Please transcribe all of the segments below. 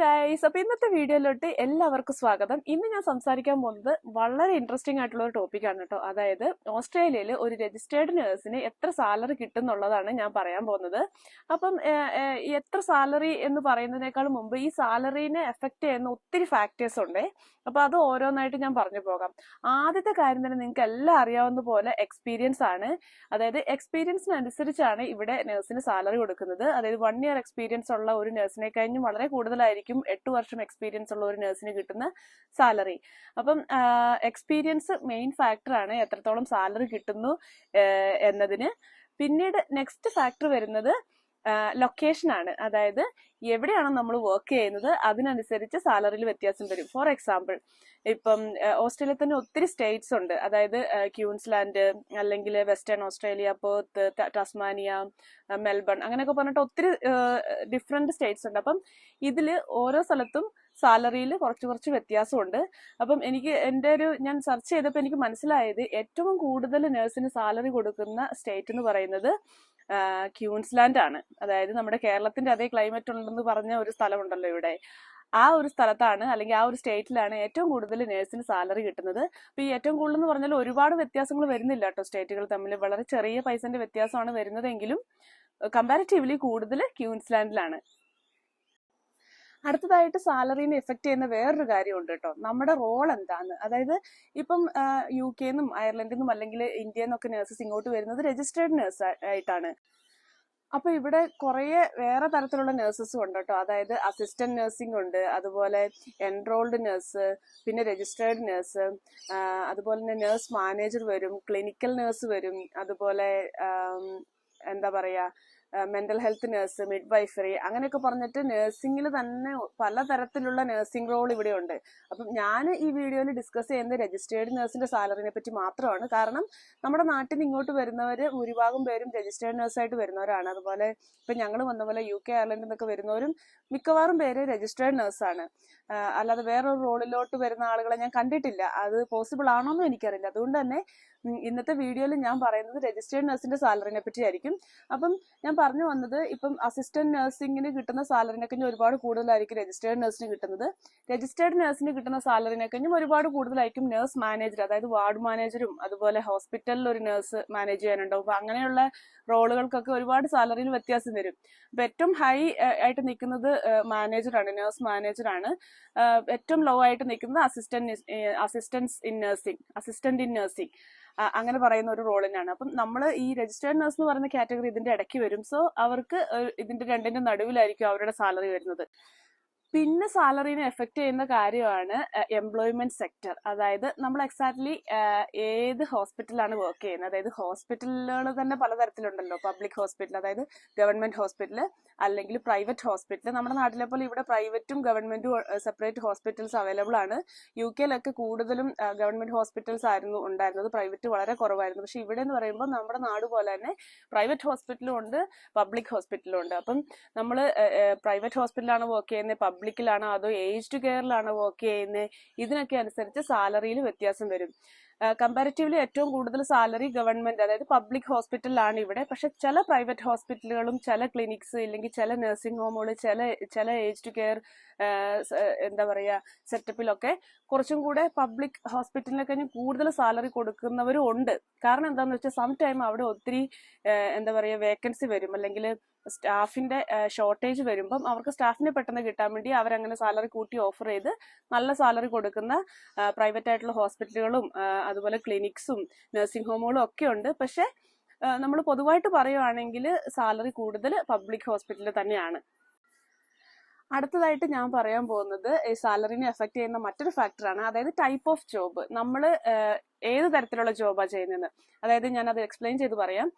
Guys അപ്പോൾ ഇന്നത്തെ വീഡിയോയിലോട്ട് എല്ലാവർക്കും സ്വാഗതം. ഇന്ന് ഞാൻ സംസാരിക്കാൻ പോകുന്നത് വളരെ ഇൻട്രസ്റ്റിംഗ് ആയിട്ടുള്ള ഒരു ടോപ്പിക്കാണ് കേട്ടോ. അതായത് ഓസ്ട്രേലിയയിൽ ഒരു രജിസ്റ്റേർഡ് നേഴ്സിന് എത്ര സാലറി കിട്ടും എന്നുള്ളതാണ് ഞാൻ പറയാൻ പോകുന്നത്. അപ്പം എത്ര സാലറി എന്ന് പറയുന്നതിനേക്കാൾ മുമ്പ് ഈ സാലറീനെ എഫക്ട് ചെയ്യുന്ന ഒത്തിരി ഫാക്ടേഴ്സ് ഉണ്ട്. അപ്പോൾ അത് ഓരോന്നായിട്ട് ഞാൻ പറഞ്ഞു പോകാം. ആദ്യത്തെ കാര്യം തന്നെ നിങ്ങൾക്ക് എല്ലാം അറിയാവുന്ന പോലെ എക്സ്പീരിയൻസ് ആണ്. അതായത് എക്സ്പീരിയൻസിനനുസരിച്ചാണ് ഇവിടെ നേഴ്സിന് സാലറി കൊടുക്കുന്നത്. അതായത് വൺ ഇയർ എക്സ്പീരിയൻസ് ഉള്ള ഒരു നേഴ്സിനെ കഴിഞ്ഞും വളരെ കൂടുതലായിരിക്കും എട്ട് വർഷം എക്സ്പീരിയൻസ് ഉള്ള ഒരു നഴ്സിന് കിട്ടുന്ന സാലറി അപ്പം എക്സ്പീരിയൻസ് മെയിൻ ഫാക്ടറാണ് എത്രത്തോളം സാലറി കിട്ടുന്നു എന്നതിന്. പിന്നീട് നെക്സ്റ്റ് ഫാക്ടർ വരുന്നത് ലൊക്കേഷൻ ആണ്. അതായത് എവിടെയാണോ നമ്മൾ വർക്ക് ചെയ്യുന്നത് അതിനനുസരിച്ച് സാലറിയിൽ വ്യത്യാസം വരും. ഫോർ എക്സാമ്പിൾ ഇപ്പം ഓസ്ട്രേലിയ തന്നെ ഒത്തിരി സ്റ്റേറ്റ്സ് ഉണ്ട്. അതായത് ക്യൂൻസ്ലാൻഡ് അല്ലെങ്കിൽ വെസ്റ്റേൺ ഓസ്ട്രേലിയ പേർത്ത് ത- ടസ്മാനിയ മെൽബൺ അങ്ങനെയൊക്കെ പറഞ്ഞിട്ട് ഒത്തിരി ഡിഫറെന്റ് സ്റ്റേറ്റ്സ് ഉണ്ട്. അപ്പം ഇതിൽ ഓരോ സ്ഥലത്തും സാലറിയിൽ കുറച്ച് കുറച്ച് വ്യത്യാസമുണ്ട്. അപ്പം എനിക്ക് എന്റെ ഒരു ഞാൻ സെർച്ച് ചെയ്തപ്പോൾ എനിക്ക് മനസ്സിലായത് ഏറ്റവും കൂടുതൽ നഴ്സിന് സാലറി കൊടുക്കുന്ന സ്റ്റേറ്റ് എന്ന് പറയുന്നത് ക്യൂൻസ്ലാൻഡ് ആണ് അതായത് നമ്മുടെ കേരളത്തിന്റെ അതേ ക്ലൈമറ്റ് ഉണ്ടെന്ന് പറഞ്ഞ ഒരു സ്ഥലമുണ്ടല്ലോ ഇവിടെ. ആ ഒരു സ്ഥലത്താണ് അല്ലെങ്കിൽ ആ ഒരു സ്റ്റേറ്റിലാണ് ഏറ്റവും കൂടുതൽ നേഴ്സിന് സാലറി കിട്ടുന്നത്. അപ്പോൾ ഈ ഏറ്റവും കൂടുതൽ എന്ന് പറഞ്ഞാൽ ഒരുപാട് വ്യത്യാസങ്ങൾ വരുന്നില്ല കേട്ടോ സ്റ്റേറ്റുകൾ തമ്മിൽ. വളരെ ചെറിയ പൈസന്റെ വ്യത്യാസമാണ് വരുന്നതെങ്കിലും കമ്പാരിറ്റീവ്ലി കൂടുതൽ ക്യൂൻസ്ലാൻഡിലാണ്. അടുത്തതായിട്ട് സാലറിനെ എഫക്ട് ചെയ്യുന്ന വേറൊരു കാര്യമുണ്ട് കേട്ടോ. നമ്മുടെ റോൾ എന്താണ് അതായത് ഇപ്പം യു കെന്നും അയർലൻഡിൽ നിന്നും അല്ലെങ്കിൽ ഇന്ത്യയിൽ നിന്നൊക്കെ നഴ്സസ് ഇങ്ങോട്ട് വരുന്നത് രജിസ്റ്റേർഡ് നഴ്സ് ആയിട്ടാണ്. അപ്പൊ ഇവിടെ കുറേ വേറെ തരത്തിലുള്ള നഴ്സസും ഉണ്ട് കേട്ടോ. അതായത് അസിസ്റ്റന്റ് നഴ്സിംഗ് ഉണ്ട് അതുപോലെ എൻറോൾഡ് നഴ്സ് പിന്നെ രജിസ്റ്റേർഡ് നഴ്സ് അതുപോലെ തന്നെ നഴ്സ് മാനേജർ വരും ക്ലിനിക്കൽ നഴ്സ് വരും അതുപോലെ എന്താ പറയാ mental health nurse midwifery അങ്ങനെയൊക്കെ പറഞ്ഞിട്ട് നഴ്സിംഗിൽ തന്നെ പലതരത്തിലുള്ള നഴ്സിംഗ് റോൾ ഇവിടെ ഉണ്ട് അപ്പം ഞാൻ ഈ വീഡിയോയിൽ ഡിസ്കസ് ചെയ്യുന്നത് രജിസ്റ്റേർഡ് നഴ്സിന്റെ സാലറിനെ പറ്റി മാത്രമാണ്. കാരണം നമ്മുടെ നാട്ടിൽ നിന്ന് ഇങ്ങോട്ട് വരുന്നവർ ഭൂരിഭാഗം പേരും രജിസ്റ്റേർഡ് നഴ്സായിട്ട് വരുന്നവരാണ്. അതുപോലെ ഇപ്പം ഞങ്ങൾ വന്ന പോലെ യു കെ അയർലൻഡിൽ നിന്നൊക്കെ വരുന്നവരും മിക്കവാറും പേര് രജിസ്റ്റേർഡ് നഴ്സാണ് അല്ലാതെ വേറൊരു റോളിലോട്ട് വരുന്ന ആളുകളെ ഞാൻ കണ്ടിട്ടില്ല. അത് പോസിബിൾ ആണോ എന്നും എനിക്കറിയില്ല. അതുകൊണ്ട് തന്നെ ഇന്നത്തെ വീഡിയോയിൽ ഞാൻ പറയുന്നത് രജിസ്റ്റേർഡ് നഴ്സിന്റെ സാലറിനെ പറ്റി ആയിരിക്കും അപ്പം ഞാൻ പറഞ്ഞു വന്നത് ഇപ്പം അസിസ്റ്റന്റ് നഴ്സിംഗിന് കിട്ടുന്ന സാലറിനെക്കഞ്ഞും ഒരുപാട് കൂടുതലായിരിക്കും രജിസ്റ്റേർഡ് നഴ്സിന് കിട്ടുന്നത്. രജിസ്റ്റേർഡ് നഴ്സിന് കിട്ടുന്ന സാലറിനെക്കഞ്ഞും ഒരുപാട് കൂടുതലായിരിക്കും നഴ്സ് മാനേജർ അതായത് വാർഡ് മാനേജറും അതുപോലെ ഹോസ്പിറ്റലിൽ ഒരു നഴ്സ് മാനേജ് ചെയ്യാനുണ്ടാവും അപ്പൊ അങ്ങനെയുള്ള റോളുകൾക്കൊക്കെ ഒരുപാട് സാലറിയിൽ വ്യത്യാസം വരും. അപ്പൊ ഏറ്റവും ഹൈ ആയിട്ട് നിൽക്കുന്നത് മാനേജറാണ് നഴ്സ് മാനേജറാണ് ഏറ്റവും ലോ ആയിട്ട് നിൽക്കുന്നത് assistant assistance in nursing assistant in nursing അങ്ങനെ പറയുന്ന ഒരു റോളിനാണ് അപ്പം നമ്മൾ ഈ രജിസ്റ്റേർഡ് നഴ്സ് എന്ന് പറയുന്ന കാറ്റഗറി ഇതിന്റെ ഇടയ്ക്ക് വരും. സോ അവർക്ക് ഇതിന്റെ രണ്ടിന്റെ നടുവിലായിരിക്കും അവരുടെ സാലറി വരുന്നത്. പിന്നെ സാലറിനെ എഫക്റ്റ് ചെയ്യുന്ന കാര്യമാണ് എംപ്ലോയ്മെന്റ് സെക്ടർ അതായത് നമ്മൾ എക്സാക്ട്ലി ഏത് ഹോസ്പിറ്റലാണ് വർക്ക് ചെയ്യുന്നത്. അതായത് ഹോസ്പിറ്റലുകൾ തന്നെ പലതരത്തിലുണ്ടല്ലോ. പബ്ലിക് ഹോസ്പിറ്റൽ അതായത് ഗവൺമെന്റ് ഹോസ്പിറ്റൽ അല്ലെങ്കിൽ പ്രൈവറ്റ് ഹോസ്പിറ്റൽ നമ്മുടെ നാട്ടിലെ പോലെ ഇവിടെ പ്രൈവറ്റും ഗവൺമെന്റും സെപ്പറേറ്റ് ഹോസ്പിറ്റൽസ് അവൈലബിൾ ആണ്. യു കെയിലൊക്കെ കൂടുതലും ഗവൺമെന്റ് ഹോസ്പിറ്റൽസ് ആയിരുന്നു ഉണ്ടായിരുന്നത്. പ്രൈവറ്റ് വളരെ കുറവായിരുന്നു. പക്ഷെ ഇവിടെ എന്ന് പറയുമ്പോൾ നമ്മുടെ നാട് പോലെ തന്നെ പ്രൈവറ്റ് ഹോസ്പിറ്റലും ഉണ്ട് പബ്ലിക് ഹോസ്പിറ്റലും ഉണ്ട്. അപ്പം നമ്മൾ പ്രൈവറ്റ് ഹോസ്പിറ്റലാണ് വർക്ക് ചെയ്യുന്നത്. പബ്ലിക്കിലാണോ അതോ ഏജ്ഡ് കെയറിലാണോ വർക്ക് ചെയ്യുന്നത് ഇതിനൊക്കെ അനുസരിച്ച് സാലറിയിൽ വ്യത്യാസം വരും. കമ്പാരിറ്റീവ്ലി ഏറ്റവും കൂടുതൽ സാലറി ഗവൺമെന്റ് അതായത് പബ്ലിക് ഹോസ്പിറ്റലിലാണ് ഇവിടെ. പക്ഷെ ചില പ്രൈവറ്റ് ഹോസ്പിറ്റലുകളും ചില ക്ലിനിക്സ് ഇല്ലെങ്കിൽ ചില നഴ്സിംഗ് ഹോമുകൾ ചില ചില ഏജ്ഡ് കെയർ എന്താ പറയുക സെറ്റപ്പിലൊക്കെ കുറച്ചും കൂടെ പബ്ലിക് ഹോസ്പിറ്റലിനെ കഴിഞ്ഞ് കൂടുതൽ സാലറി കൊടുക്കുന്നവരും ഉണ്ട്. കാരണം എന്താണെന്ന് വെച്ചാൽ സം ടൈം അവിടെ ഒത്തിരി എന്താ പറയുക വേക്കൻസി വരും. അല്ലെങ്കിൽ സ്റ്റാഫിന്റെ ഷോർട്ടേജ് വരുമ്പം അവർക്ക് സ്റ്റാഫിനെ പെട്ടെന്ന് കിട്ടാൻ വേണ്ടി അവരങ്ങനെ സാലറി കൂട്ടി ഓഫർ ചെയ്ത് നല്ല സാലറി കൊടുക്കുന്ന പ്രൈവറ്റ് ആയിട്ടുള്ള ഹോസ്പിറ്റലുകളും അതുപോലെ ക്ലിനിക്സും നഴ്സിംഗ് ഹോമുകളും ഒക്കെ ഉണ്ട്. പക്ഷെ നമ്മൾ പൊതുവായിട്ട് പറയുവാണെങ്കിൽ സാലറി കൂടുതൽ പബ്ലിക് ഹോസ്പിറ്റലിൽ തന്നെയാണ്. അടുത്തതായിട്ട് ഞാൻ പറയാൻ പോകുന്നത് സാലറിനെ എഫക്ട് ചെയ്യുന്ന മറ്റൊരു ഫാക്ടറാണ് അതായത് ടൈപ്പ് ഓഫ് ജോബ് നമ്മൾ ഏത് തരത്തിലുള്ള ജോബാണ് ചെയ്യുന്നത്? അതായത് ഞാൻ അത് എക്സ്പ്ലെയിൻ ചെയ്ത് പറയാം.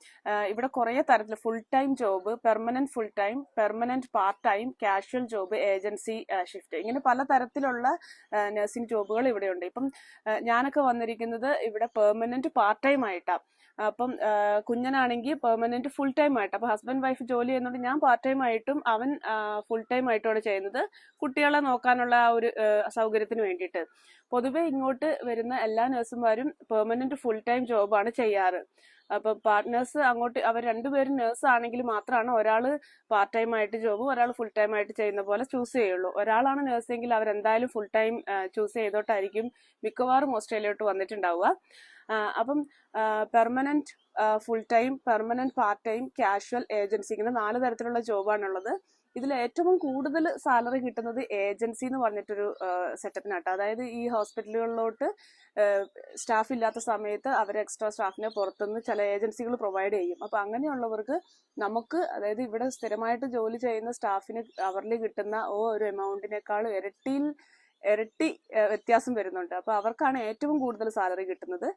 ഇവിടെ കുറേ തരത്തിൽ full time job permanent full time permanent part time casual job agency shift ഇങ്ങനെ പല തരത്തിലുള്ള നഴ്സിംഗ് ജോബുകൾ ഇവിടെയുണ്ട്. ഇപ്പം ഞാനൊക്കെ വന്നിരിക്കുന്നത് ഇവിടെ പെർമനന്റ് പാർട്ട് ടൈം ആയിട്ടാണ് അപ്പം കുഞ്ഞനാണെങ്കിൽ പെർമനന്റ് ഫുൾ ടൈം ആയിട്ട്. അപ്പോൾ ഹസ്ബൻഡ് വൈഫ് ജോലി ചെയ്യുന്നുണ്ട് ഞാൻ പാർട്ട് ടൈം ആയിട്ടും അവൻ ഫുൾ ടൈം ആയിട്ടുമാണ് ചെയ്യുന്നത്. കുട്ടികളെ നോക്കാനുള്ള ആ ഒരു സൗകര്യത്തിന് വേണ്ടിയിട്ട്. പൊതുവേ ഇങ്ങോട്ട് വരുന്ന എല്ലാ നഴ്സുമാരും പെർമനന്റ് ഫുൾ ടൈം ജോബാണ് ചെയ്യാറ്. അപ്പൊ പാർട്ട്നേഴ്സ് അങ്ങോട്ട് അവർ രണ്ടുപേരും നേഴ്സ് ആണെങ്കിൽ മാത്രമാണ് ഒരാൾ പാർട്ട് ടൈം ആയിട്ട് ജോബും ഒരാൾ ഫുൾ ടൈം ആയിട്ട് ചെയ്യുന്ന പോലെ ചൂസ് ചെയ്യുള്ളൂ. ഒരാളാണ് നേഴ്സെങ്കിൽ അവരെന്തായാലും ഫുൾ ടൈം ചൂസ് ചെയ്തോട്ടായിരിക്കും മിക്കവാറും ഓസ്ട്രേലിയോട്ട് വന്നിട്ടുണ്ടാവുക. അപ്പം permanent full time permanent part time casual agency ഇങ്ങനെ നാല് തരത്തിലുള്ള ജോബാണുള്ളത് ഇതിൽ ഏറ്റവും കൂടുതൽ സാലറി കിട്ടുന്നത് ഏജൻസി എന്ന് പറഞ്ഞിട്ടൊരു സെറ്റപ്പിനാട്ടോ. അതായത് ഈ ഹോസ്പിറ്റലുകളിലോട്ട് സ്റ്റാഫ് ഇല്ലാത്ത സമയത്ത് അവർ എക്സ്ട്രാ സ്റ്റാഫിനെ പുറത്തുനിന്ന് ചില ഏജൻസികൾ പ്രൊവൈഡ് ചെയ്യും. അപ്പം അങ്ങനെയുള്ളവർക്ക് നമുക്ക് അതായത് ഇവിടെ സ്ഥിരമായിട്ട് ജോലി ചെയ്യുന്ന സ്റ്റാഫിന് അവരിൽ കിട്ടുന്ന ഓ ഒരു എമൗണ്ടിനേക്കാൾ ഇരട്ടിയിൽ ഇരട്ടി വ്യത്യാസം വരുന്നുണ്ട്. അപ്പോൾ അവർക്കാണ് ഏറ്റവും കൂടുതൽ സാലറി കിട്ടുന്നത്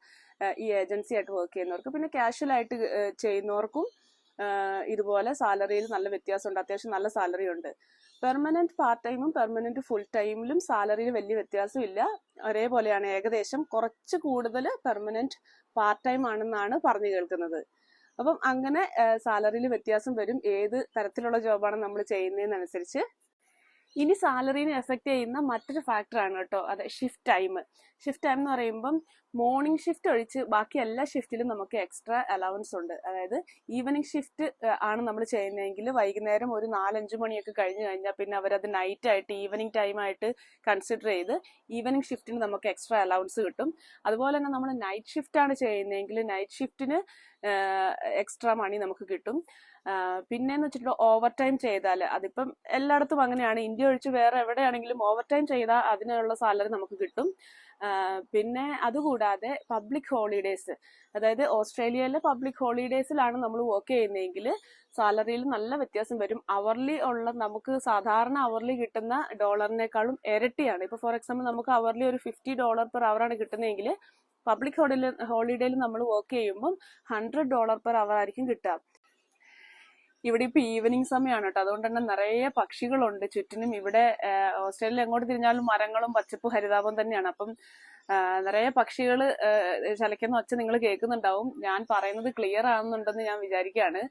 ഈ ഏജൻസി ആയിട്ട് വർക്ക് ചെയ്യുന്നവർക്ക്. പിന്നെ കാഷ്വൽ ആയിട്ട് ചെയ്യുന്നവർക്കും ഇതുപോലെ സാലറിയിൽ നല്ല വ്യത്യാസമുണ്ട്. അത്യാവശ്യം നല്ല സാലറി ഉണ്ട് പെർമനന്റ് പാർട്ട് ടൈമും പെർമനന്റ് ഫുൾ ടൈമിലും സാലറിയിൽ വലിയ വ്യത്യാസമില്ല. ഒരേപോലെയാണ് ഏകദേശം. കുറച്ച് കൂടുതൽ പെർമനന്റ് പാർട്ട് ടൈം ആണെന്നാണ് പറഞ്ഞു കേൾക്കുന്നത്. അപ്പം അങ്ങനെ സാലറിയിൽ വ്യത്യാസം വരും. ഏത് തരത്തിലുള്ള ജോബാണ് നമ്മൾ ചെയ്യുന്നതിനനുസരിച്ച് ഇനി സാലറിനെ എഫക്ട് ചെയ്യുന്ന മറ്റൊരു ഫാക്ടറാണ് കേട്ടോ. അതെ ഷിഫ്റ്റ് ടൈം ഷിഫ്റ്റ് ടൈം എന്ന് പറയുമ്പം മോർണിംഗ് ഷിഫ്റ്റ് ഒഴിച്ച് ബാക്കി എല്ലാ ഷിഫ്റ്റിലും നമുക്ക് എക്സ്ട്രാ അലവൻസ് ഉണ്ട്. അതായത് ഈവനിങ് ഷിഫ്റ്റ് ആണ് നമ്മൾ ചെയ്യുന്നതെങ്കിൽ വൈകുന്നേരം ഒരു നാലഞ്ച് മണിയൊക്കെ കഴിഞ്ഞ് കഴിഞ്ഞാൽ പിന്നെ അവരത് നൈറ്റ് ആയിട്ട് ഈവനിങ് ടൈം ആയിട്ട് കൺസിഡർ ചെയ്ത് ഈവനിങ് ഷിഫ്റ്റിന് നമുക്ക് എക്സ്ട്രാ അലവൻസ് കിട്ടും. അതുപോലെ തന്നെ നമ്മൾ നൈറ്റ് ഷിഫ്റ്റ് ആണ് ചെയ്യുന്നതെങ്കിൽ നൈറ്റ് ഷിഫ്റ്റിന് എക്സ്ട്രാ മണി നമുക്ക് കിട്ടും. പിന്നെന്ന് വെച്ചിട്ടുണ്ടെങ്കിൽ ഓവർ ടൈം ചെയ്താൽ അതിപ്പം എല്ലായിടത്തും അങ്ങനെയാണ്. ഇന്ത്യ ഒഴിച്ച് വേറെ എവിടെയാണെങ്കിലും ഓവർ ടൈം ചെയ്താൽ അതിനുള്ള സാലറി നമുക്ക് കിട്ടും. പിന്നെ അതുകൂടാതെ പബ്ലിക് ഹോളിഡേയ്സ് അതായത് ഓസ്ട്രേലിയയിലെ പബ്ലിക് ഹോളിഡേയ്സിലാണ് നമ്മൾ വർക്ക് ചെയ്യുന്നതെങ്കിൽ സാലറിയിൽ നല്ല വ്യത്യാസം വരും. അവർലി ഉള്ള നമുക്ക് സാധാരണ അവർലി കിട്ടുന്ന ഡോളറിനേക്കാളും ഇരട്ടിയാണ്. ഇപ്പൊ ഫോർ എക്സാമ്പിൾ നമുക്ക് അവർലി ഒരു ഫിഫ്റ്റി ഡോളർ പെർ ആണ് കിട്ടുന്നതെങ്കിൽ പബ്ലിക് ഹോളിഡേ ഹോളിഡേയിൽ നമ്മൾ വർക്ക് ചെയ്യുമ്പം ഹൺഡ്രഡ് ഡോളർ പെർ അവർ ആയിരിക്കും കിട്ടുക. ഇവിടെ ഇപ്പൊ ഈവനിങ് സമയമാണ് കേട്ടോ അതുകൊണ്ട് തന്നെ നിറയെ പക്ഷികളുണ്ട്. ചുറ്റിനും ഇവിടെ ഓസ്ട്രേലിയ എങ്ങോട്ട് തിരിഞ്ഞാലും മരങ്ങളും പച്ചപ്പ് ഹരിതാപം തന്നെയാണ്. അപ്പം നിറയെ പക്ഷികൾ ചലയ്ക്കുന്ന ഒച്ച നിങ്ങൾ കേൾക്കുന്നുണ്ടാവും. ഞാൻ പറയുന്നത് ക്ലിയർ ആവുന്നുണ്ടെന്ന് ഞാൻ വിചാരിക്കുകയാണ്.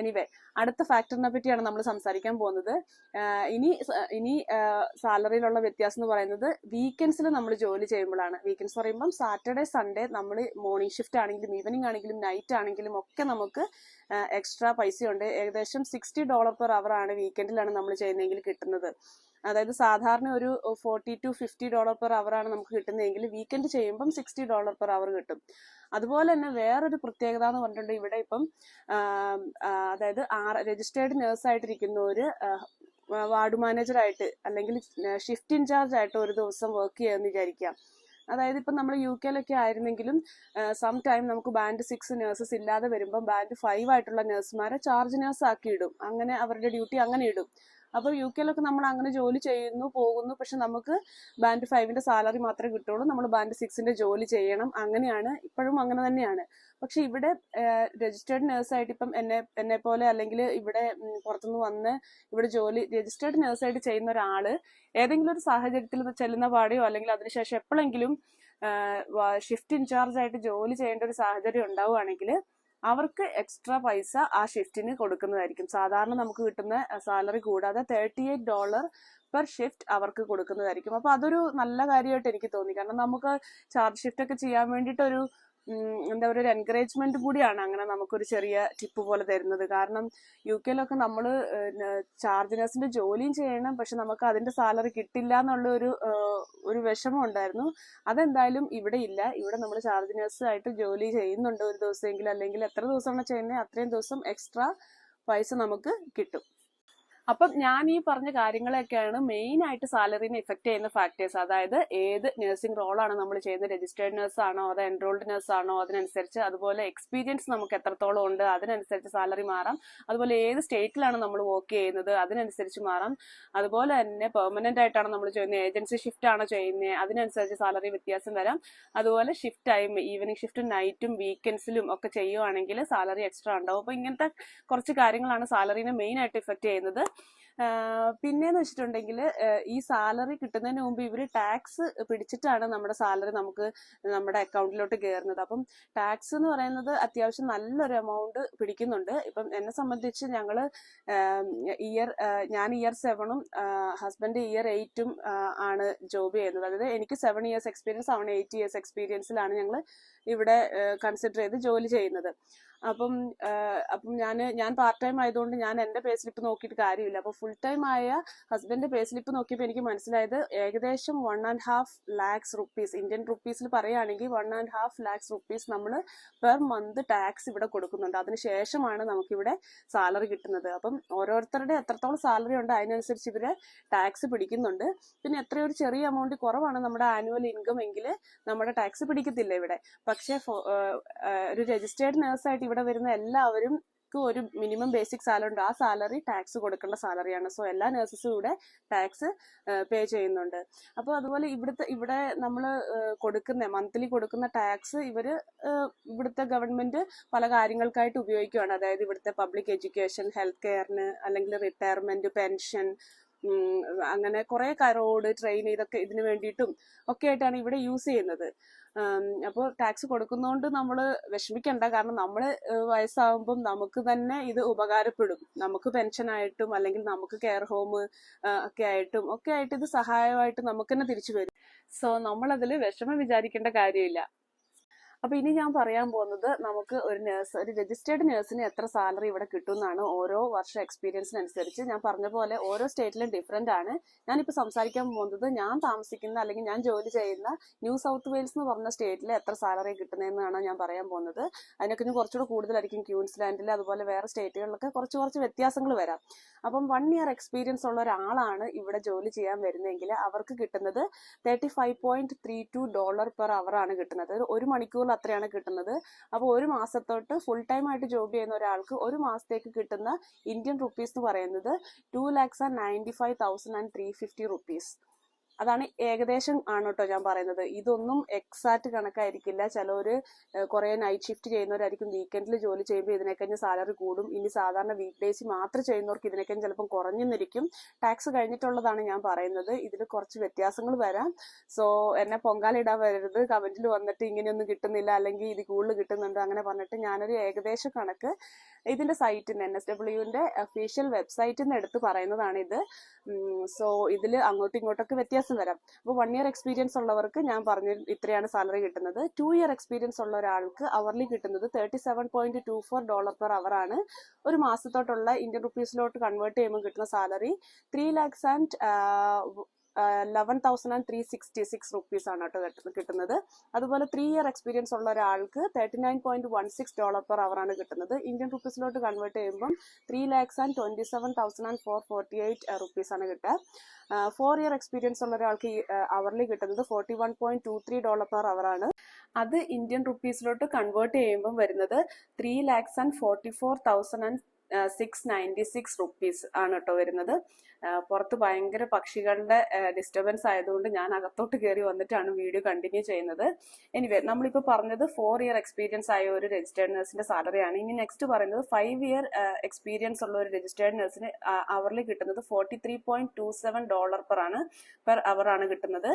എനിവേ അടുത്ത ഫാക്ടറിനെ പറ്റിയാണ് നമ്മൾ സംസാരിക്കാൻ പോകുന്നത്. ഇനി ഇനി സാലറിയിലുള്ള വ്യത്യാസം എന്ന് പറയുന്നത് വീക്കെൻഡ്സിൽ നമ്മൾ ജോലി ചെയ്യുമ്പോഴാണ്. വീക്കെൻഡ്സ് പറയുമ്പം സാറ്റർഡേ സൺഡേ നമ്മൾ മോർണിംഗ് ഷിഫ്റ്റ് ആണെങ്കിലും ഈവനിങ് ആണെങ്കിലും നൈറ്റ് ആണെങ്കിലും ഒക്കെ നമുക്ക് എക്സ്ട്രാ പൈസയുണ്ട്. ഏകദേശം സിക്സ്റ്റി ഡോളർ പെർ അവർ ആണ് വീക്കെൻഡിലാണ് നമ്മൾ ചെയ്യുന്നതെങ്കിൽ കിട്ടുന്നത്. അതായത് സാധാരണ ഒരു forty to fifty dollar per hour ആണ് നമുക്ക് കിട്ടുന്നതെങ്കിൽ വീക്കെൻഡ് ചെയ്യുമ്പം സിക്സ്റ്റി ഡോളർ പെർ അവർ കിട്ടും. അതുപോലെ തന്നെ വേറൊരു പ്രത്യേകത എന്ന് പറഞ്ഞിട്ടുണ്ടെങ്കിൽ ഇവിടെ ഇപ്പം അതായത് രജിസ്റ്റേർഡ് നേഴ്സ് ആയിട്ടിരിക്കുന്നവര് വാർഡ് മാനേജറായിട്ട് അല്ലെങ്കിൽ ഷിഫ്റ്റ് ഇൻചാർജ് ആയിട്ട് ഒരു ദിവസം വർക്ക് ചെയ്യാമെന്ന് വിചാരിക്കാം അതായത് ഇപ്പം നമ്മൾ യു കെയിലൊക്കെ ആയിരുന്നെങ്കിലും സം ടൈം നമുക്ക് ബാൻഡ് സിക്സ് നേഴ്സസ് ഇല്ലാതെ വരുമ്പോൾ ബാൻഡ് ഫൈവ് ആയിട്ടുള്ള നേഴ്സുമാരെ ചാർജ് നേഴ്സ് ആക്കി ഇടും. അങ്ങനെ അവരുടെ ഡ്യൂട്ടി അങ്ങനെ ഇടും. അപ്പോൾ യു കെയിലൊക്കെ നമ്മൾ അങ്ങനെ ജോലി ചെയ്യുന്നു പോകുന്നു. പക്ഷെ നമുക്ക് ബാൻഡ് ഫൈവിന്റെ സാലറി മാത്രമേ കിട്ടുള്ളൂ. നമ്മൾ ബാൻഡ് സിക്സിന്റെ ജോലി ചെയ്യണം. അങ്ങനെയാണ്. ഇപ്പോഴും അങ്ങനെ തന്നെയാണ്. പക്ഷെ ഇവിടെ രജിസ്റ്റേർഡ് നേഴ്സായിട്ട് ഇപ്പം എന്നെ എന്നെ പോലെ അല്ലെങ്കിൽ ഇവിടെ പുറത്തുനിന്ന് വന്ന് ഇവിടെ ജോലി രജിസ്റ്റേർഡ് നേഴ്സായിട്ട് ചെയ്യുന്ന ഒരാൾ ഏതെങ്കിലും ഒരു സാഹചര്യത്തിൽ ചെല്ലുന്ന പാടെയോ അല്ലെങ്കിൽ അതിനുശേഷം എപ്പോഴെങ്കിലും ഷിഫ്റ്റ് ഇൻചാർജ് ആയിട്ട് ജോലി ചെയ്യേണ്ട ഒരു സാഹചര്യം ഉണ്ടാവുകയാണെങ്കിൽ അവർക്ക് എക്സ്ട്രാ പൈസ ആ ഷിഫ്റ്റിന് കൊടുക്കുന്നതായിരിക്കും. സാധാരണ നമുക്ക് കിട്ടുന്ന സാലറി കൂടാതെ thirty eight dollar per shift അവർക്ക് കൊടുക്കുന്നതായിരിക്കും. അപ്പോൾ അതൊരു നല്ല കാര്യമായിട്ട് എനിക്ക് തോന്നി. കാരണം നമുക്ക് ചാർജ് ഷിഫ്റ്റ് ഒക്കെ ചെയ്യാൻ വേണ്ടിയിട്ട് ഒരു ഉം, എന്താ പറയുക ഒരു എൻകറേജ്മെന്റ് കൂടിയാണ് അങ്ങനെ നമുക്കൊരു ചെറിയ ടിപ്പ് പോലെ തരുന്നത്. കാരണം യു കെയിലൊക്കെ നമ്മൾ ചാർജ് നഴ്സിന്റെ ജോലിയും ചെയ്യണം പക്ഷെ നമുക്ക് അതിന്റെ സാലറി കിട്ടില്ല എന്നുള്ള ഒരു ഒരു വിഷമം ഉണ്ടായിരുന്നു. അതെന്തായാലും ഇവിടെ ഇല്ല. ഇവിടെ നമ്മൾ ചാർജ് നഴ്സായിട്ട് ജോലി ചെയ്യുന്നുണ്ട് ഒരു ദിവസമെങ്കിലും അല്ലെങ്കിൽ എത്ര ദിവസമാണ് ചെയ്യുന്നത് അത്രയും ദിവസം എക്സ്ട്രാ പൈസ നമുക്ക് കിട്ടും. അപ്പം ഞാൻ ഈ പറഞ്ഞ കാര്യങ്ങളൊക്കെയാണ് മെയിൻ ആയിട്ട് സാലറിനെ എഫക്ട് ചെയ്യുന്ന ഫാക്ടേഴ്സ് അതായത് ഏത് നഴ്സിംഗ് റോളാണ് നമ്മൾ ചെയ്യുന്നത്? രജിസ്റ്റേർഡ് നഴ്സ് ആണോ? അതോ എൻറോൾഡ് നഴ്സ് ആണോ? അതിനനുസരിച്ച് അതുപോലെ എക്സ്പീരിയൻസ് നമുക്ക് എത്രത്തോളം ഉണ്ട്? അതിനനുസരിച്ച് സാലറി മാറാം. അതുപോലെ ഏത് സ്റ്റേറ്റിലാണ് നമ്മൾ വർക്ക് ചെയ്യുന്നത്? അതിനനുസരിച്ച് മാറാം. അതുപോലെ തന്നെ പെർമനന്റ് ആയിട്ടാണ് നമ്മൾ ചെയ്യുന്നത്. ഏജൻസി ഷിഫ്റ്റ് ആണോ ചെയ്യുന്നത്? അതിനനുസരിച്ച് സാലറി വ്യത്യാസം വരാം. അതുപോലെ ഷിഫ്റ്റ് ടൈം ഈവനിങ് ഷിഫ്റ്റും നൈറ്റും വീക്കെൻഡ്സിലും ഒക്കെ ചെയ്യുവാണെങ്കിൽ സാലറി എക്സ്ട്രാ ഉണ്ടാവും. അപ്പോൾ ഇങ്ങനത്തെ കുറച്ച് കാര്യങ്ങളാണ് സാലറിനെ മെയിൻ ആയിട്ട് ഇഫക്ട് ചെയ്യുന്നത്. പിന്നെന്ന് വെച്ചിട്ടുണ്ടെങ്കിൽ ഈ സാലറി കിട്ടുന്നതിന് മുമ്പ് ഇവർ ടാക്സ് പിടിച്ചിട്ടാണ് നമ്മുടെ സാലറി നമുക്ക് നമ്മുടെ അക്കൗണ്ടിലോട്ട് കയറുന്നത് അപ്പം ടാക്സ് എന്ന് പറയുന്നത് അത്യാവശ്യം നല്ലൊരു എമൗണ്ട് പിടിക്കുന്നുണ്ട്. ഇപ്പം എന്നെ സംബന്ധിച്ച് ഞങ്ങൾ ഇയർ ഞാൻ ഇയർ സെവനും ഹസ്ബൻഡ് ഇയർ എയ്റ്റും ആണ് ജോബ് ചെയ്യുന്നത്. അതായത് എനിക്ക് സെവൻ ഇയേഴ്സ് എക്സ്പീരിയൻസ് അവൻ എയ്റ്റ് ഇയേഴ്സ് എക്സ്പീരിയൻസിലാണ് ഞങ്ങൾ ഇവിടെ കൺസിഡർ ചെയ്ത് ജോലി ചെയ്യുന്നത്. അപ്പം അപ്പം ഞാൻ ഞാൻ പാർട്ട് ടൈം ആയതുകൊണ്ട് ഞാൻ എന്റെ പേ സ്ലിപ്പ് നോക്കിയിട്ട് കാര്യമില്ല. അപ്പോൾ ഫുൾ ടൈം ആയ ഹസ്ബൻഡിന്റെ പേ സ്ലിപ്പ് നോക്കിയപ്പോൾ എനിക്ക് മനസ്സിലായത് ഏകദേശം one and half lakhs rupees Indian റുപ്പീസിൽ പറയുകയാണെങ്കിൽ one and half lakhs rupees നമ്മൾ പെർ മന്ത് ടാക്സ് ഇവിടെ കൊടുക്കുന്നുണ്ട്. അതിന് ശേഷമാണ് നമുക്കിവിടെ സാലറി കിട്ടുന്നത്. അപ്പം ഓരോരുത്തരുടെ എത്രത്തോളം സാലറി ഉണ്ട് അതിനനുസരിച്ച് ഇവർ ടാക്സ് പിടിക്കുന്നുണ്ട്. പിന്നെ എത്രയൊരു ചെറിയ എമൗണ്ട് കുറവാണ് നമ്മുടെ ആനുവൽ ഇൻകം എങ്കിൽ നമ്മുടെ ടാക്സ് പിടിക്കത്തില്ല ഇവിടെ. പക്ഷേ ഒരു രജിസ്റ്റേർഡ് നേഴ്സായിട്ട് ഇവിടെ വരുന്ന എല്ലാവരും ഒരു മിനിമം ബേസിക് സാലറി ഉണ്ട്. ആ സാലറി ടാക്സ് കൊടുക്കേണ്ട സാലറിയാണ് സോ എല്ലാ നഴ്സസും ഇവിടെ ടാക്സ് പേ ചെയ്യുന്നുണ്ട്. അപ്പോൾ അതുപോലെ ഇവിടുത്തെ ഇവിടെ നമ്മൾ കൊടുക്കുന്ന മന്ത്ലി കൊടുക്കുന്ന ടാക്സ് ഇവർ ഇവിടുത്തെ ഗവൺമെന്റ് പല കാര്യങ്ങൾക്കായിട്ട് ഉപയോഗിക്കുകയാണ് അതായത് ഇവിടുത്തെ പബ്ലിക് എഡ്യൂക്കേഷൻ ഹെൽത്ത് കെയറിന് അല്ലെങ്കിൽ റിട്ടയർമെന്റ് പെൻഷൻ അങ്ങനെ കുറേ റോഡ് ട്രെയിൻ ഇതൊക്കെ ഇതിനു വേണ്ടിയിട്ടും ഒക്കെ ആയിട്ടാണ് ഇവിടെ യൂസ് ചെയ്യുന്നത്. അപ്പോൾ ടാക്സ് കൊടുക്കുന്നതുകൊണ്ട് നമ്മൾ വിഷമിക്കേണ്ട. കാരണം നമ്മൾ വയസ്സാകുമ്പം നമുക്ക് തന്നെ ഇത് ഉപകാരപ്പെടും. നമുക്ക് പെൻഷനായിട്ടും അല്ലെങ്കിൽ നമുക്ക് കെയർ ഹോം ഒക്കെ ആയിട്ടും ഒക്കെ ആയിട്ട് ഇത് സഹായമായിട്ട് നമുക്ക് തന്നെ തിരിച്ചു വരും. സോ നമ്മളതിൽ വിഷമം വിചാരിക്കേണ്ട കാര്യമില്ല. അപ്പൊ ഇനി ഞാൻ പറയാൻ പോകുന്നത് നമുക്ക് ഒരു നേഴ്സ് ഒരു രജിസ്റ്റേർഡ് നേഴ്സിന് എത്ര സാലറി ഇവിടെ കിട്ടുമെന്നാണ് ഓരോ വർഷം എക്സ്പീരിയൻസിനനുസരിച്ച് ഞാൻ പറഞ്ഞ പോലെ ഓരോ സ്റ്റേറ്റിലും ഡിഫറെന്റ് ആണ്. ഞാനിപ്പോൾ സംസാരിക്കാൻ പോകുന്നത് ഞാൻ താമസിക്കുന്ന അല്ലെങ്കിൽ ഞാൻ ജോലി ചെയ്യുന്ന ന്യൂ സൗത്ത് വെയിൽസ് എന്ന് പറഞ്ഞ സ്റ്റേറ്റിൽ എത്ര സാലറി കിട്ടുന്നതെന്നാണ് ഞാൻ പറയാൻ പോകുന്നത്. അതിനൊക്കെ ഇനി കുറച്ചുകൂടെ കൂടുതലായിരിക്കും ക്യൂൻസ്ലാൻഡിൽ അതുപോലെ വേറെ സ്റ്റേറ്റുകളിലൊക്കെ കുറച്ച് കുറച്ച് വ്യത്യാസങ്ങൾ വരാം. അപ്പം വൺ ഇയർ എക്സ്പീരിയൻസ് ഉള്ള ഒരാളാണ് ഇവിടെ ജോലി ചെയ്യാൻ വരുന്നതെങ്കിൽ അവർക്ക് കിട്ടുന്നത് thirty five point three two dollar per hour ആണ് കിട്ടുന്നത്. ഒരു മണിക്കൂറിൽ അത്രയാണ് കിട്ടുന്നത്. അപ്പോൾ ഒരു മാസത്തോട്ട് ഫുൾ ടൈം ആയിട്ട് ജോബ് ചെയ്യുന്ന ഒരാൾക്ക് ഒരു മാസത്തേക്ക് കിട്ടുന്ന ഇന്ത്യൻ റുപ്പീസ് എന്ന് പറയുന്നത് two lakhs and ninety five thousand and three fifty rupees അതാണ് ഏകദേശം ആണ് കേട്ടോ ഞാൻ പറയുന്നത്. ഇതൊന്നും എക്സാക്ട് കണക്കായിരിക്കില്ല. ചിലവർ കുറേ നൈറ്റ് ഷിഫ്റ്റ് ചെയ്യുന്നവരായിരിക്കും വീക്കെൻഡിൽ ജോലി ചെയ്യുമ്പോൾ ഇതിനേക്കഞ്ഞ് സാലറി കൂടും. ഇനി സാധാരണ വീക്ക് ഡേയ്സ് മാത്രം ചെയ്യുന്നവർക്ക് ഇതിനേക്കഴിഞ്ഞ് ചിലപ്പം കുറഞ്ഞെന്നിരിക്കും ടാക്സ് കഴിഞ്ഞിട്ടുള്ളതാണ് ഞാൻ പറയുന്നത്. ഇതിൽ കുറച്ച് വ്യത്യാസങ്ങൾ വരാം. സോ എന്നെ പൊങ്കാലിടാൻ വരരുത്. കമന്റിൽ വന്നിട്ട് ഇങ്ങനെയൊന്നും കിട്ടുന്നില്ല. അല്ലെങ്കിൽ ഇത് കൂടുതൽ കിട്ടുന്നുണ്ട്? അങ്ങനെ പറഞ്ഞിട്ട് ഞാനൊരു ഏകദേശ കണക്ക് ഇതിന്റെ സൈറ്റിൽ എൻ എസ് ഡബ്ല്യുവിന്റെ ഒഫീഷ്യൽ വെബ്സൈറ്റിൽ നിന്ന് എടുത്ത് പറയുന്നതാണ് ഇത് സോ ഇതിൽ അങ്ങോട്ടും ഇങ്ങോട്ടൊക്കെ വ്യത്യാസം വരാം അപ്പോൾ വൺ ഇയർ എക്സ്പീരിയൻസ് ഉള്ളവർക്ക് ഞാൻ പറഞ്ഞു ഇത്രയാണ് സാലറി കിട്ടുന്നത്. ടു ഇയർ എക്സ്പീരിയൻസ് ഉള്ള ഒരാൾക്ക് അവർലി കിട്ടുന്നത് thirty seven point two four dollar per hour ആണ്. ഒരു മാസത്തോട്ടുള്ള ഇന്ത്യൻ റുപ്പീസിലോട്ട് കൺവേർട്ട് ചെയ്യുമ്പോൾ കിട്ടുന്ന salary three lakhs and eleven thousand and three sixty six rupees ആണ് കേട്ടോ കിട്ടുന്നത്. അതുപോലെ ത്രീ ഇയർ എക്സ്പീരിയൻസ് ഉള്ള ഒരാൾക്ക് thirty nine point one six dollar per hour ആണ് കിട്ടുന്നത്. ഇന്ത്യൻ റുപ്പീസിലോട്ട് കൺവേർട്ട് ചെയ്യുമ്പം three lakhs and twenty seven thousand and four forty eight rupees ആണ് കിട്ടുക. ഫോർ ഇയർ എക്സ്പീരിയൻസ് ഉള്ള ഒരാൾക്ക് അവർലി കിട്ടുന്നത് forty one point two three dollar per hour ആണ്. അത് ഇന്ത്യൻ റുപ്പീസിലോട്ട് കൺവേർട്ട് ചെയ്യുമ്പം വരുന്നത് three lakhs and forty four thousand and six ninety six rupees ആണ് കേട്ടോ വരുന്നത്. പുറത്ത് ഭയങ്കര പക്ഷികളുടെ ഡിസ്റ്റർബൻസ് ആയതുകൊണ്ട് ഞാൻ അകത്തോട്ട് കയറി വന്നിട്ടാണ് വീഡിയോ കണ്ടിന്യൂ ചെയ്യുന്നത്. എനിവേ നമ്മളിപ്പോൾ പറഞ്ഞത് ഫോർ ഇയർ എക്സ്പീരിയൻസ് ആയ ഒരു രജിസ്റ്റേർഡ് നഴ്സിന്റെ സാലറിയാണ് ഇനി നെക്സ്റ്റ് പറയുന്നത് ഫൈവ് ഇയർ എക്സ്പീരിയൻസ് ഉള്ള ഒരു രജിസ്റ്റേർഡ് നഴ്സിന് അവറിൽ കിട്ടുന്നത് forty three point two seven dollar per ആണ് പെർ അവർ ആണ് കിട്ടുന്നത്.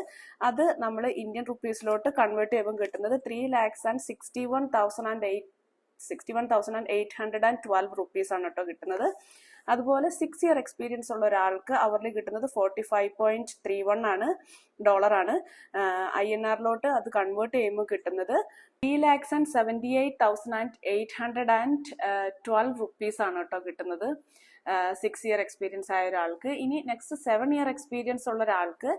അത് നമ്മൾ ഇന്ത്യൻ റുപ്പീസിലോട്ട് കൺവേർട്ട് ചെയ്യുമ്പോൾ കിട്ടുന്നത് three lakhs and sixty one thousand and eight sixty one thousand and eight hundred and twelve rupees ആണ് കേട്ടോ കിട്ടുന്നത്. അതുപോലെ സിക്സ് ഇയർ എക്സ്പീരിയൻസ് ഉള്ള ഒരാൾക്ക് അവർലി കിട്ടുന്നത് forty five point three one ആണ്. ഡോളർ ആണ് ഐ എൻ ആറിലോട്ട് അത് കൺവേർട്ട് ചെയ്യുമ്പോൾ കിട്ടുന്നത് three lakhs and seventy eight thousand and eight hundred and twelve rupees ആണ് കേട്ടോ കിട്ടുന്നത്. സിക്സ് ഇയർ എക്സ്പീരിയൻസ് ആയ ഒരാൾക്ക്. ഇനി നെക്സ്റ്റ് സെവൻ ഇയർ എക്സ്പീരിയൻസ് ഉള്ള ഒരാൾക്ക്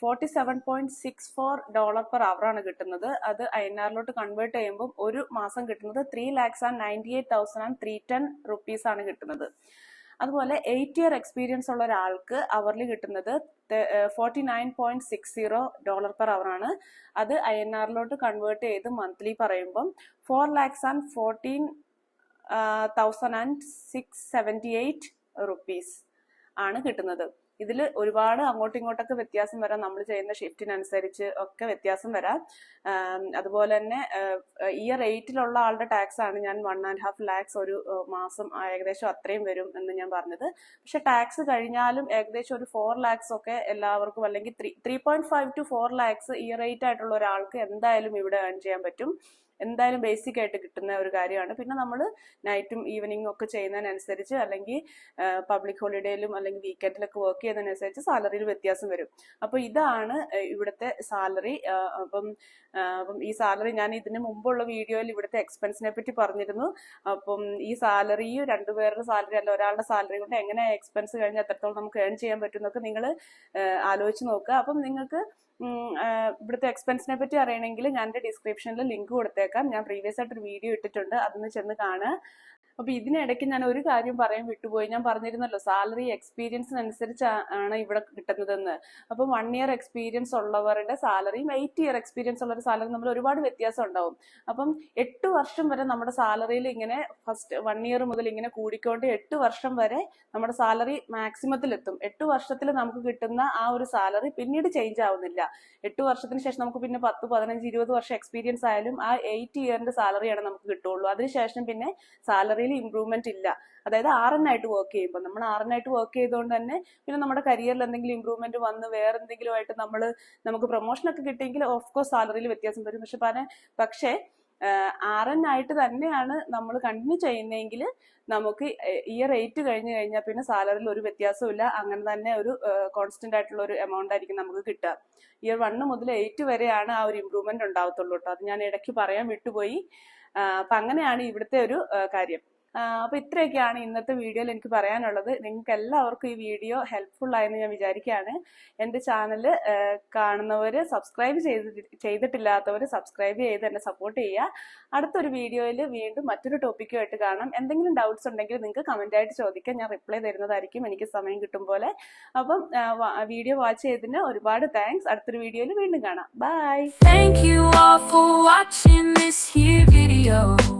forty seven point six four dollar per hour ആണ് കിട്ടുന്നത്. അത് ഐ എൻ ആറിലോട്ട് കൺവേർട്ട് ചെയ്യുമ്പോൾ ഒരു മാസം കിട്ടുന്നത് three lakhs and ninety eight thousand and three ten rupees ആണ് കിട്ടുന്നത്. അതുപോലെ എയ്റ്റ് ഇയർ എക്സ്പീരിയൻസ് ഉള്ള ഒരാൾക്ക് അവർലി കിട്ടുന്നത് forty nine point six zero dollar per hour ആണ്. അത് ഐ എൻ ആറിലോട്ട് കൺവേർട്ട് ചെയ്ത് മന്ത്ലി പറയുമ്പം four lakhs and fourteen thousand and six seventy eight rupees ആണ് കിട്ടുന്നത്. ഇതിൽ ഒരുപാട് അങ്ങോട്ടും ഇങ്ങോട്ടൊക്കെ വ്യത്യാസം വരാം. നമ്മൾ ചെയ്യുന്ന ഷിഫ്റ്റിനനുസരിച്ച് ഒക്കെ വ്യത്യാസം വരാം. അതുപോലെ തന്നെ ഇയർ എയ്റ്റിലുള്ള ആളുടെ ടാക്സ് ആണ് ഞാൻ വൺ ആൻഡ് ഹാഫ് ലാക്സ് ഒരു മാസം ഏകദേശം അത്രയും വരും എന്ന് ഞാൻ പറഞ്ഞത്. പക്ഷെ ടാക്സ് കഴിഞ്ഞാലും ഏകദേശം ഒരു ഫോർ ലാക്സ് ഒക്കെ എല്ലാവർക്കും അല്ലെങ്കിൽ three three point five two four lakhs year eight ആയിട്ടുള്ള ഒരാൾക്ക് എന്തായാലും ഇവിടെ ഏൺ ചെയ്യാൻ പറ്റും. എന്തായാലും ബേസിക് ആയിട്ട് കിട്ടുന്ന ഒരു കാര്യമാണ്. പിന്നെ നമ്മൾ നൈറ്റും ഈവനിങ്ങും ഒക്കെ ചെയ്യുന്നതിനനുസരിച്ച് അല്ലെങ്കിൽ പബ്ലിക് ഹോളിഡേയിലും അല്ലെങ്കിൽ വീക്കെൻഡിലൊക്കെ വർക്ക് ചെയ്യുന്നതിനനുസരിച്ച് സാലറിയിൽ വ്യത്യാസം വരും. അപ്പോൾ ഇതാണ് ഇവിടുത്തെ സാലറി അപ്പം അപ്പം ഈ സാലറി ഞാൻ ഇതിന് മുമ്പുള്ള വീഡിയോയിൽ ഇവിടുത്തെ എക്സ്പെൻസിനെ പറ്റി പറഞ്ഞിരുന്നു. അപ്പം ഈ സാലറിയും രണ്ടുപേരുടെ സാലറി അല്ല ഒരാളുടെ സാലറി കൊണ്ട് എങ്ങനെ എക്സ്പെൻസ് കഴിഞ്ഞാൽ എത്രത്തോളം നമുക്ക് ഏൺ ചെയ്യാൻ പറ്റും എന്നൊക്കെ നിങ്ങൾ ആലോചിച്ച് നോക്കുക. അപ്പം നിങ്ങൾക്ക് ഇവിടുത്തെ എക്സ്പെൻസിനെ പറ്റി അറിയണമെങ്കിൽ ഞാൻ എന്റെ ഡിസ്ക്രിപ്ഷനിൽ ലിങ്ക് കൊടുത്തേക്കാം. ഞാൻ പ്രീവിയസ് ആയിട്ട് ഒരു വീഡിയോ ഇട്ടിട്ടുണ്ട്. അതൊന്ന് ചെന്ന് കാണുക. അപ്പോൾ ഇതിനിടയ്ക്ക് ഞാൻ ഒരു കാര്യം പറയാൻ വിട്ടുപോയി. ഞാൻ പറഞ്ഞിരുന്നല്ലോ സാലറി എക്സ്പീരിയൻസിനനുസരിച്ച് ആണ് ഇവിടെ കിട്ടുന്നതെന്ന്. അപ്പം വൺ ഇയർ എക്സ്പീരിയൻസ് ഉള്ളവരുടെ സാലറിയും എയ്റ്റ് ഇയർ എക്സ്പീരിയൻസ് ഉള്ളവരുടെ സാലറി നമ്മൾ ഒരുപാട് വ്യത്യാസം ഉണ്ടാവും. അപ്പം എട്ട് വർഷം വരെ നമ്മുടെ സാലറിയിൽ ഇങ്ങനെ ഫസ്റ്റ് വൺ ഇയർ മുതൽ ഇങ്ങനെ കൂടിക്കൊണ്ട് എട്ട് വർഷം വരെ നമ്മുടെ സാലറി മാക്സിമത്തിലെത്തും എട്ട് വർഷത്തിൽ നമുക്ക് കിട്ടുന്ന ആ ഒരു സാലറി പിന്നീട് ചേഞ്ച് ആവുന്നില്ല. എട്ട് വർഷത്തിന് ശേഷം നമുക്ക് പിന്നെ പത്ത് പതിനഞ്ച് ഇരുപത് വർഷം എക്സ്പീരിയൻസ് ആയാലും ആ എയ്റ്റ് ഇയറിന്റെ സാലറിയാണ് നമുക്ക് കിട്ടുള്ളൂ. അതിനുശേഷം പിന്നെ സാലറിയിൽ ഇമ്പ്രൂവ്മെന്റ് ഇല്ല. അതായത് എൻ ആയിട്ട് വർക്ക് ചെയ്യുമ്പോൾ നമ്മൾ എൻ ആയിട്ട് വർക്ക് ചെയ്തുകൊണ്ട് തന്നെ പിന്നെ നമ്മുടെ കരിയറിൽ എന്തെങ്കിലും ഇമ്പ്രൂവ്മെന്റ് വന്ന് വേറെ എന്തെങ്കിലും ആയിട്ട് നമ്മൾ നമുക്ക് പ്രൊമോഷൻ ഒക്കെ കിട്ടിയെങ്കിൽ ഓഫ് കോഴ്സ് സാലറിയിൽ വ്യത്യാസം വരും. പക്ഷെ പക്ഷേ ആർ എൻ ആയിട്ട് തന്നെയാണ് നമ്മൾ കണ്ടിന്യൂ ചെയ്യുന്നതെങ്കിൽ നമുക്ക് ഇയർ എയ്റ്റ് കഴിഞ്ഞു കഴിഞ്ഞാൽ പിന്നെ സാലറിയിൽ ഒരു വ്യത്യാസമില്ല അങ്ങനെ തന്നെ ഒരു കോൺസ്റ്റന്റ് ആയിട്ടുള്ള ഒരു എമൗണ്ട് ആയിരിക്കും നമുക്ക് കിട്ടുക. ഇയർ വണ്ണ് മുതൽ എയ്റ്റ് വരെയാണ് ആ ഒരു ഇമ്പ്രൂവ്മെന്റ് ഉണ്ടാവത്തുള്ളൂ കേട്ടോ. അത് ഞാൻ ഇടയ്ക്ക് പറയാൻ വിട്ടുപോയി. അപ്പൊ അങ്ങനെയാണ് ഇവിടുത്തെ ഒരു കാര്യം. ആ, അപ്പൊ ഇത്രയൊക്കെയാണ് ഇന്നത്തെ വീഡിയോയിൽ എനിക്ക് പറയാനുള്ളത്. നിങ്ങൾക്ക് എല്ലാവർക്കും ഈ വീഡിയോ ഹെൽപ്ഫുൾ ആയെന്ന് ഞാൻ വിചാരിക്കുകയാണ്. എന്റെ ചാനൽ കാണുന്നവർ സബ്സ്ക്രൈബ് ചെയ്ത് ചെയ്തിട്ടില്ലാത്തവർ സബ്സ്ക്രൈബ് ചെയ്ത് എന്നെ സപ്പോർട്ട് ചെയ്യുക. അടുത്തൊരു വീഡിയോയിൽ വീണ്ടും മറ്റൊരു ടോപ്പിക്കുമായിട്ട് കാണാം. എന്തെങ്കിലും ഡൗട്ട്സ് ഉണ്ടെങ്കിൽ നിങ്ങൾക്ക് ആയിട്ട് ചോദിക്കാം. ഞാൻ റിപ്ലൈ തരുന്നതായിരിക്കും. എനിക്ക് സമയം കിട്ടും പോലെ. അപ്പം വീഡിയോ വാച്ച് ചെയ്തതിന് ഒരുപാട് താങ്ക്സ് അടുത്തൊരു വീഡിയോയിൽ വീണ്ടും കാണാം. Bye thank you for watching this video.